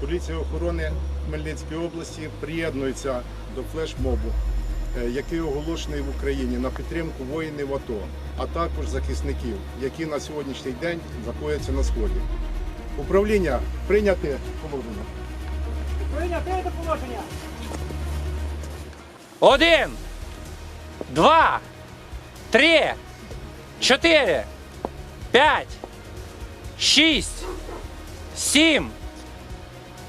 Поліція охорони Хмельницької області приєднується до флешмобу, е, який оголошений в Україні на підтримку воїнів АТО, а також захисників, які на сьогоднішній день знаходяться на сході. Управління прийняти положення. Прийняти положення. Один, два, три, чотири, п'ять, шість, сім,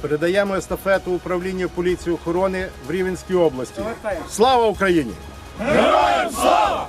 Передаємо естафету управлінню поліції охорони в Рівенській області. Слава Україні! Героям слава!